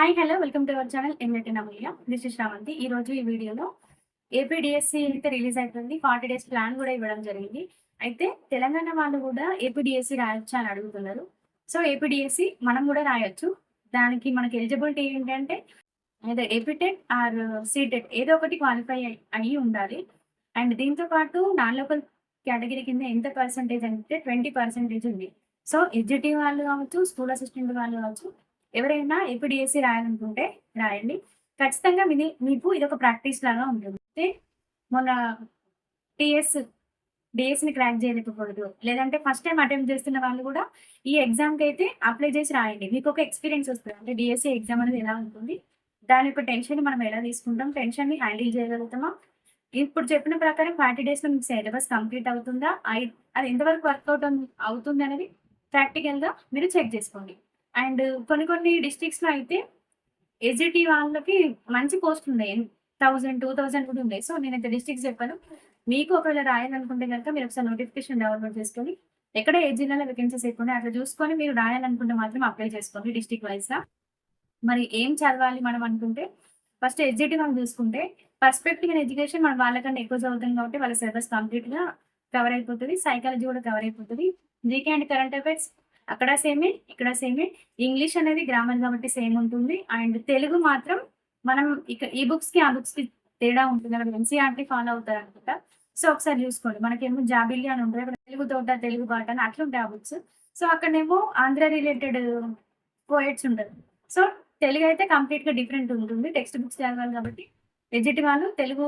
Hi hello welcome to our channel M A T నమయ్య this is Sravanthi ఈ రోజు ఈ వీడియోలో ఏపీడిఎస్సి అయితే రిలీజ్ అవుతుంది ఫార్టీ డేస్ ప్లాన్ కూడా ఇవ్వడం జరిగింది. అయితే తెలంగాణ వాళ్ళు కూడా ఏపీడిఎస్సి రాయొచ్చు అని అడుగుతున్నారు. సో ఏపీడిఎస్సి మనం కూడా రాయొచ్చు. దానికి మనకి ఎలిజిబిలిటీ ఏంటంటే ఏదో ఏపీటెట్ ఆర్ సీటెట్ ఏదో ఒకటి క్వాలిఫై అయ్యి ఉండాలి. అండ్ దీంతో పాటు నాన్ లోకల్ కేటగిరీ కింద ఎంత పర్సంటేజ్ అంటే ట్వంటీ పర్సెంటేజ్ ఉంది. సో ఎడ్జిటీ వాళ్ళు కావచ్చు స్కూల్ అసిస్టెంట్ వాళ్ళు కావచ్చు ఎవరైనా ఏపీడిఎస్సి రాయాలనుకుంటే రాయండి. ఖచ్చితంగా మీది మీకు ఇది ఒక ప్రాక్టీస్ లాగా ఉంటుంది. అయితే మొన్న టీఎస్ డిఎస్సిని క్రాక్ చేయలేకపోదు లేదంటే ఫస్ట్ టైం అటెంప్ట్ చేస్తున్న వాళ్ళు కూడా ఈ ఎగ్జామ్కి అయితే అప్లై చేసి రాయండి. మీకు ఒక ఎక్స్పీరియన్స్ వస్తుంది. అంటే డిఎస్సి ఎగ్జామ్ అనేది ఎలా ఉంటుంది? దాని యొక్క టెన్షన్ మనం ఎలా తీసుకుంటాం? టెన్షన్ని హ్యాండిల్ చేయగలుగుతామా? ఇప్పుడు చెప్పిన ప్రకారం ఫార్టీ డేస్లో మీకు సిలబస్ కంప్లీట్ అవుతుందా? అది ఎంతవరకు వర్కౌట్ అవుతుంది అనేది ప్రాక్టికల్గా మీరు చెక్ చేసుకోండి. అండ్ కొన్ని కొన్ని డిస్ట్రిక్ట్స్లో అయితే ఎస్జిటి వాళ్ళకి మంచి పోస్ట్ ఉన్నాయి థౌజండ్ టూ థౌజండ్ కూడా ఉన్నాయి సో నేనైతే డిస్ట్రిక్ట్స్ చెప్పాను. మీకు ఒకవేళ రాయాలనుకుంటే కనుక మీరు ఒకసారి నోటిఫికేషన్ డౌన్లోడ్ చేసుకొని ఎక్కడ ఏ జిల్లాలో వేకెన్సీస్ ఎక్కువ ఉన్నాయి అట్లా చూసుకొని మీరు రాయాలనుకుంటే మాత్రం అప్లై చేసుకోండి డిస్ట్రిక్ట్ వైజ్గా మరి ఏం చదవాలి మనం అనుకుంటే ఫస్ట్ ఎస్జిటి మనం చూసుకుంటే పర్స్పెక్టివ్ అండ్ ఎడ్యుకేషన్ మనం వాళ్ళకంటే ఎక్కువ చదువుతాం కాబట్టి వాళ్ళ సిలబస్ కంప్లీట్గా కవర్ అయిపోతుంది. సైకాలజీ కూడా కవర్ అయిపోతుంది. జీకే అండ్ కరెంట్ అఫైర్స్ అక్కడ సేమే ఇక్కడ సేమే ఇంగ్లీష్ అనేది గ్రామర్ కాబట్టి సేమ్ ఉంటుంది. అండ్ తెలుగు మాత్రం మనం ఇక ఈ బుక్స్కి ఆ బుక్స్కి తేడా ఉంటుంది. అక్కడ ఎన్సీఆర్టీ ఫాలో అవుతారు అనుకుంటా. సో ఒకసారి చూసుకోండి. మనకేమో జాబిల్లి అని ఉంటుంది. అక్కడ తెలుగు తోట తెలుగు బాట అని అట్లా ఉంటాయి ఆ బుక్స్ సో అక్కడనేమో ఆంధ్ర రిలేటెడ్ పోయిట్స్ ఉంటారు. సో తెలుగు అయితే కంప్లీట్గా డిఫరెంట్ ఉంటుంది. టెక్స్ట్ బుక్స్ చదవాలి కాబట్టి. ఎడ్జిట్ వాళ్ళు తెలుగు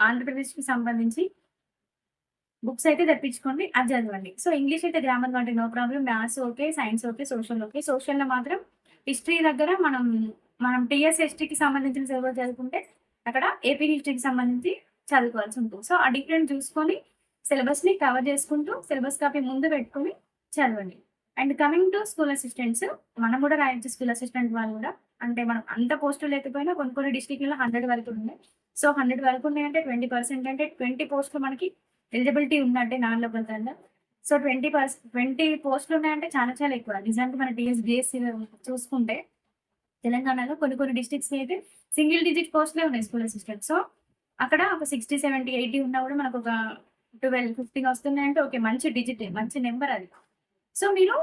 ఆంధ్రప్రదేశ్కి సంబంధించి బుక్స్ అయితే తెప్పించుకోండి అది చదవండి. సో ఇంగ్లీష్ అయితే గ్రామర్ కాబట్టి no problem maths okay science okay social okay సోషల్లో మాత్రం హిస్టరీ దగ్గర మనం మనం టీఎస్ ఎస్టీకి సంబంధించిన సిలబస్ చదువుకుంటే అక్కడ ఏపీ హిస్టరీకి సంబంధించి చదువుకోవాల్సి ఉంటుంది. సో ఆ డిఫరెంట్ చూసుకొని సిలబస్ని కవర్ చేసుకుంటూ సిలబస్ కాపీ ముందు పెట్టుకొని చదవండి. And coming to school assistants మనం కూడా రాయొచ్చు స్కూల్ అసిస్టెంట్ వాళ్ళు కూడా. అంటే మనం అంత పోస్టులు లేకపోయినా కొన్ని కొన్ని డిస్ట్రిక్ట్లో హండ్రెడ్ వరకు ఉన్నాయి. సో హండ్రెడ్ వరకు ఉన్నాయంటే ట్వంటీ పర్సెంట్ అంటే ట్వంటీ పోస్టులు మనకి ఎలిజిబిలిటీ ఉందంటే నాన్ లోకల్ దానిలో సో ట్వంటీ పర్సెంట్ ట్వంటీ పోస్టులు ఉన్నాయంటే చాలా చాలా ఎక్కువ. నిజానికి మన టీఎస్బిఎస్సి చూసుకుంటే తెలంగాణలో కొన్ని కొన్ని డిస్ట్రిక్ట్స్ అయితే సింగిల్ డిజిట్ పోస్ట్లే ఉన్నాయి స్కూల్ అసిస్టెంట్ సో అక్కడ ఒక సిక్స్టీ సెవెంటీ ఎయిటీ ఉన్నా కూడా మనకు ఒక ట్వెల్వ్ ఫిఫ్టీన్ వస్తున్నాయంటే ఓకే మంచి డిజిట్ మంచి నెంబర్ అది. సో మీరు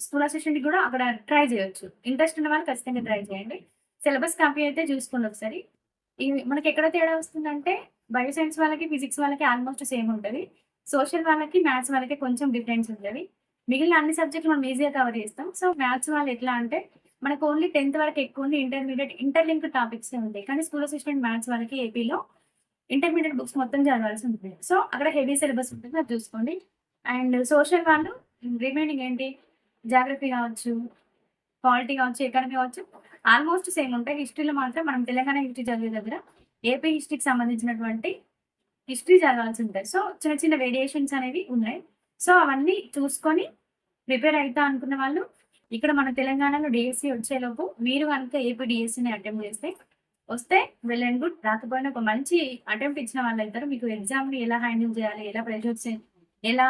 స్కూల్ అసిస్టెంట్ కూడా అక్కడ ట్రై చేయొచ్చు. ఇంట్రెస్ట్ ఉన్న వాళ్ళు ఖచ్చితంగా ట్రై చేయండి. సిలబస్ కాపీ అయితే చూసుకోండి ఒకసారి. ఇవి మనకి ఎక్కడ తేడా వస్తుందంటే బయో సైన్స్ వాళ్ళకి ఫిజిక్స్ వాళ్ళకి ఆల్మోస్ట్ సేమ్ ఉంటుంది. సోషల్ వాళ్ళకి మ్యాథ్స్ వాళ్ళకి కొంచెం డిఫరెన్స్ ఉంటుంది. మిగిలిన అన్ని సబ్జెక్టులు మనం ఈజీగా కవర్ చేస్తాం. సో మ్యాథ్స్ వాళ్ళు ఎట్లా అంటే మనకు ఓన్లీ టెన్త్ వరకు ఎక్కువ ఉంది ఇంటర్మీడియట్ ఇంటర్లింక్ టాపిక్స్ ఉంటాయి. కానీ స్కూల్ అసిస్టెంట్ మ్యాథ్స్ వాళ్ళకి ఏపీలో ఇంటర్మీడియట్ బుక్స్ మొత్తం చదవాల్సి ఉంటుంది. సో అక్కడ హెవీ సిలబస్ ఉంటుంది. అది చూసుకోండి. అండ్ సోషల్ వాళ్ళు రిమైనింగ్ ఏంటి? జాగ్రఫీ కావచ్చు పాలిటీ కావచ్చు ఎకానమీ కావచ్చు ఆల్మోస్ట్ సేమ్ ఉంటాయి. హిస్టరీలో మాత్రం మనం తెలంగాణ హిస్టరీ చదివే దగ్గర ఏపీ హిస్టరీకి సంబంధించినటువంటి హిస్టరీ చదవాల్సి ఉంటుంది. సో చిన్న చిన్న వేరియేషన్స్ అనేవి ఉన్నాయి. సో అవన్నీ చూసుకొని ప్రిపేర్ అవుతా అనుకున్న వాళ్ళు ఇక్కడ మన తెలంగాణలో డిఎస్సి వచ్చేలోపు మీరు కనుక ఏపీ డిఎస్సిని అటెంప్ట్ చేస్తే వస్తే వెల్ అండ్ గుడ్ రాకపోయినా ఒక మంచి అటెంప్ట్ ఇచ్చిన వాళ్ళు అవుతారు. మీకు ఎగ్జామ్ని ఎలా హ్యాండిల్ చేయాలి ఎలా ప్రెషర్స్ ఎలా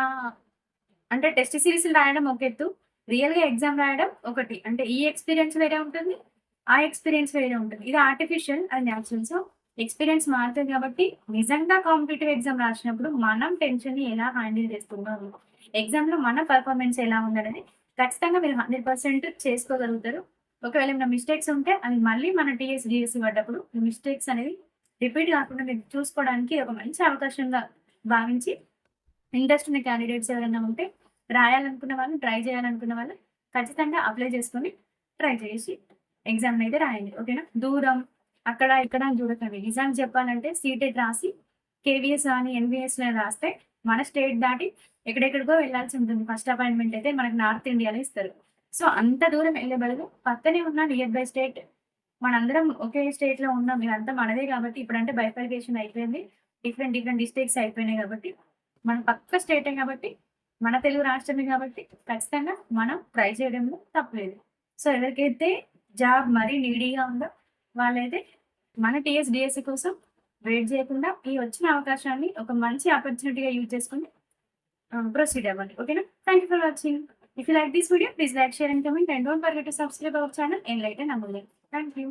అంటే టెస్ట్ సిరీస్లు రాయడం ఒక ఎత్తు రియల్గా ఎగ్జామ్ రాయడం ఒకటి. అంటే ఈ ఎక్స్పీరియన్స్ వేరే ఉంటుంది ఆ ఎక్స్పీరియన్స్ వేరే ఉంటుంది. ఇది ఆర్టిఫిషియల్ అది న్యాచురల్ సో ఎక్స్పీరియన్స్ మారుతుంది కాబట్టి నిజంగా కాంపిటేటివ్ ఎగ్జామ్ రాసినప్పుడు మనం టెన్షన్ ఎలా హ్యాండిల్ చేస్తున్నాము ఎగ్జామ్లో మన పర్ఫార్మెన్స్ ఎలా ఉందనేది ఖచ్చితంగా మీరు హండ్రెడ్ పర్సెంట్ చేసుకోగలుగుతారు. ఒకవేళ ఏమైనా మిస్టేక్స్ ఉంటే అవి మళ్ళీ మన టీఎస్ డిఎస్సి పడ్డప్పుడు మిస్టేక్స్ అనేవి రిపీట్ కాకుండా మీరు చూసుకోవడానికి ఒక మంచి అవకాశంగా భావించి ఇంట్రెస్ట్ ఉన్న క్యాండిడేట్స్ ఎవరైనా ఉంటే రాయాలనుకున్న వాళ్ళు ట్రై చేయాలనుకున్న వాళ్ళు ఖచ్చితంగా అప్లై చేసుకొని ట్రై చేసి ఎగ్జామ్ అయితే రాయండి. ఓకేనా దూరం అక్కడ ఇక్కడ చూడకండి. నిజానికి చెప్పాలంటే సీటెట్ రాసి కేవీఎస్ కానీ ఎన్విఎస్ రాస్తే మన స్టేట్ దాటి ఎక్కడెక్కడికో వెళ్ళాల్సి ఉంటుంది. ఫస్ట్ అపాయింట్మెంట్ అయితే మనకి నార్త్ ఇండియాలో ఇస్తారు. సో అంత దూరం వెళ్ళే బదులు పక్కనే ఉన్న నియర్ బై స్టేట్ మనందరం ఒకే స్టేట్లో ఉన్నాం. ఇదంతా మనదే కాబట్టి ఇప్పుడంటే బైఫర్కేషన్ అయిపోయింది. డిఫరెంట్ డిఫరెంట్ డిస్ట్రిక్ట్స్ అయిపోయినాయి కాబట్టి మన పక్క స్టేటే కాబట్టి మన తెలుగు రాష్ట్రమే కాబట్టి ఖచ్చితంగా మనం ట్రై చేయడంలో తప్పలేదు సో ఎవరికైతే జాబ్ మరీ నీడీగా ఉందో వాళ్ళైతే మన టీఎస్డిఎస్సి కోసం వెయిట్ చేయకుండా ఈ వచ్చిన అవకాశాన్ని ఒక మంచి ఆపర్చునిటీగా యూజ్ చేసుకుని ప్రొసీడ్ అవ్వండి. ఓకేనా thank you for watching if you like this video please like share and comment and don't forget to subscribe our channel N light అండ్ అమ్మలేదు థ్యాంక్ యూ